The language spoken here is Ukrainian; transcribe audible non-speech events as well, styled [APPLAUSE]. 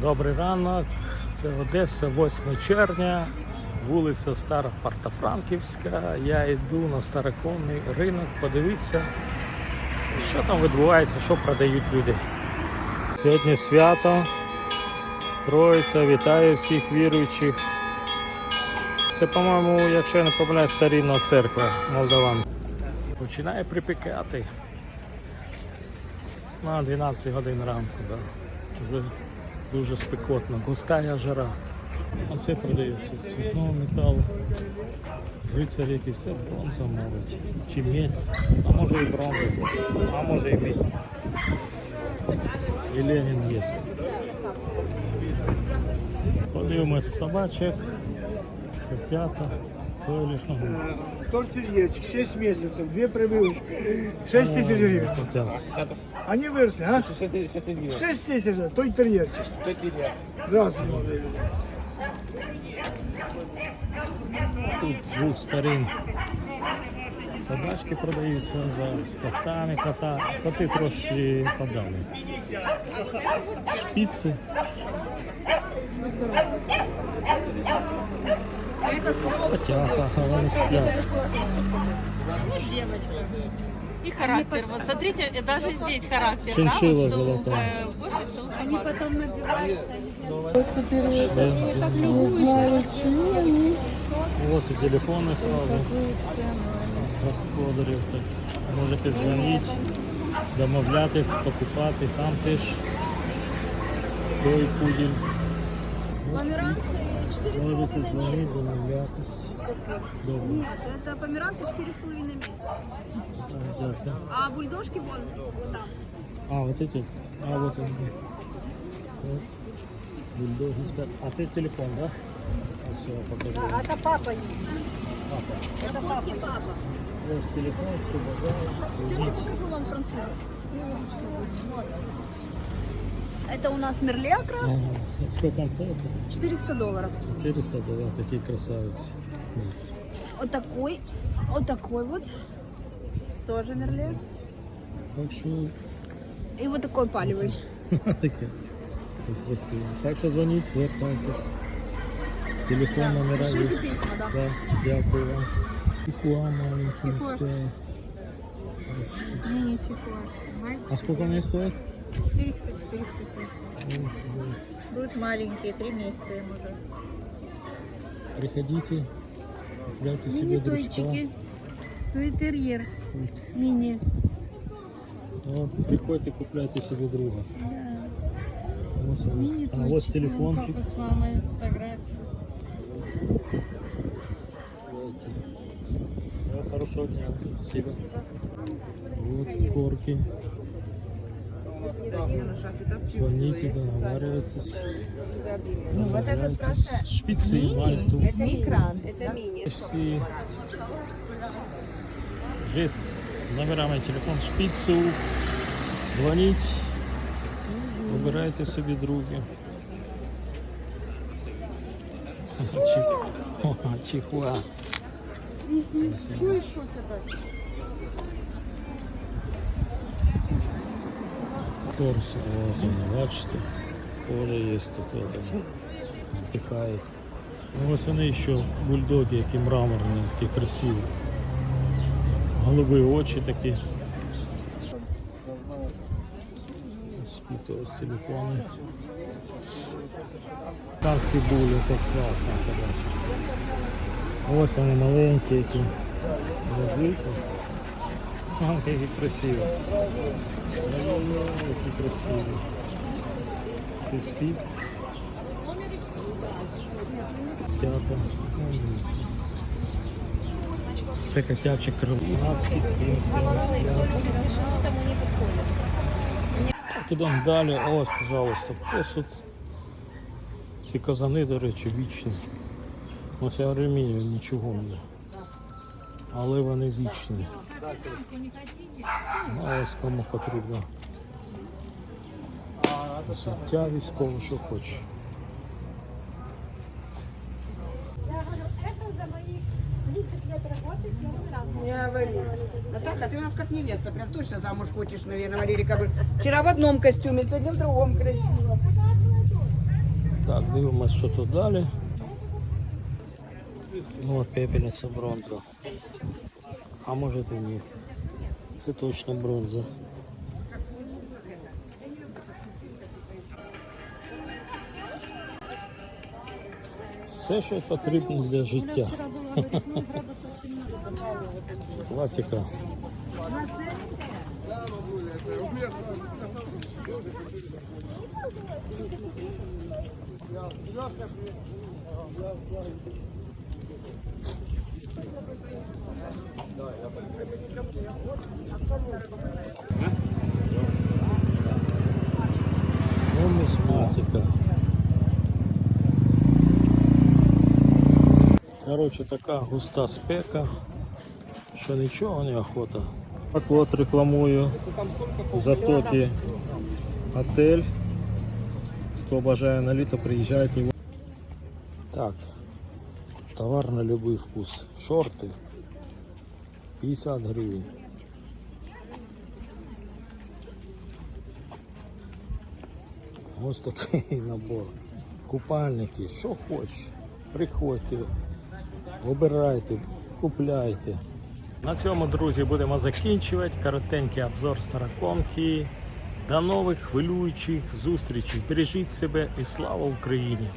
Добрий ранок, це Одеса, 8 червня, вулиця Стара Партофранківська. Я йду на староконний ринок, подивитися, що там відбувається, що продають люди. Сьогодні свято, Троїця, вітаю всіх віруючих. Це, по-моєму, якщо я не помиляю, старинна церква Молдаван. Починає припікати на 12 годин ранку. Да. Дуже спекотно, густая жара. А все продається з цвітного металу. Рицарі якісь це бронза, мабуть. Чи медь, а може і бронза, а може і медь. І Ленін є. Подивимось собачок, котята, тойлішного. Тортерьерчик, 6 месяцев, две прививочки, 6 тысяч гривен. Котята. Они выросли, а? Что ты, что ты делаешь? 6 тысяч, да, той терьерчик. Что ты делаешь? Здравствуйте, молодые люди. Тут двох сторін Собачки продаются за з котами, кота. А коты трошки подали. Піци. Котята, вони сплять. Девочка. И характер. Вот смотрите, даже здесь характер, Шиншилла да? Вот, что золотая. Они потом набиваются. Они так любуются. Вот и телефоны сразу. Господарів. Так. Можете дзвонити, домовлятись, покупати. Там теж той пуділь. Померанцы 4,5 Можете дзвонити, месяца. домовлятись. Добре. Нет, это померанцы 4,5 месяца. Так, Дякую. А бульдожки вон, вот там. А, вот эти. А, вот он. Вот. Бульдоги спят. А це телефон, да? А все, покажу. это папа есть. Папа. Это папа. Папа. Ось телефон, бажає, Я покажу вам француза. Это у нас мерле окрас. Ага. Сколько там стоит? 400 долларов. 400 долларов, такие красавицы. Вот такой. Вот такой вот. Тоже мерле. Так что, И вот такой палевый. [LAUGHS] красиво. Так что звоните, звертайтесь. Телефон, номера Пишите есть. письма, да. Да, дякую вам. Тикуа маленькая Тикуашка. стоит. Не-не, чехол. А сколько они стоят? 400-450. Ну, есть. Будут маленькие, три месяца им уже. Приходите, купляйте себе дружка. Мини-тойчики. Туитерьер. Мини. Ну, приходите, купляйте себе друга. Да. Мини а ось телефончик. Папа с мамой фотографии. Да, хорошего дня. Спасибо. Вот горки. Звоните, договаривайтесь. Ну, вот этот Договаривайтесь. просто Шпицы, мальту. Это микрон. Это мини. Всі. Вже з номерами телефон шпицу. Дзвоніть. Вибирайте собі другі. Чих- О, Чихуа. Торс, он, бачите, кожа є тут вдихає. Ну, ось вони ще бульдоги, які мраморні, такі красиві. Голубі очі такі. Спіто ось телефони. Канські були, це класна собачка. Ось вони маленькі які. Дивіться. Ага, які красиві. Які красиві. Це спід. Стята. Це котячий крилацький спінці. Так, ідемо далі. Ось, пожалуйста, посуд. Ці казани, до речі, вічні. Ось алюмінію нічого не. Але вони вічні. Ну, а ось кому потрібно. Життя військове, що хочеш. Я говорю, Натаха, ты у нас как невеста, прям точно замуж хочешь, наверное, Валерий Кабыр. Вчера в одном костюме, сегодня в другом красиво. Так, дивимось, що тут далі. Ну, от пепельниця бронза. А може і ні. Це точно бронза. Все, що потрібно для життя. [LAUGHS] Класика. Нумизматика. Коротше, така густа спека, що нічого не охота. Так от рекламую затоки отель. Хто бажає на літо, приїжджайте. Так, товар на любой вкус. Шорти 50 гривень. Ось такий набор. Купальники, що хочеш. Приходьте, вибирайте, купляйте. На цьому, друзі, будемо закінчувати. Коротенький обзор староконки. До нових хвилюючих зустрічей. Бережіть себе і слава Україні!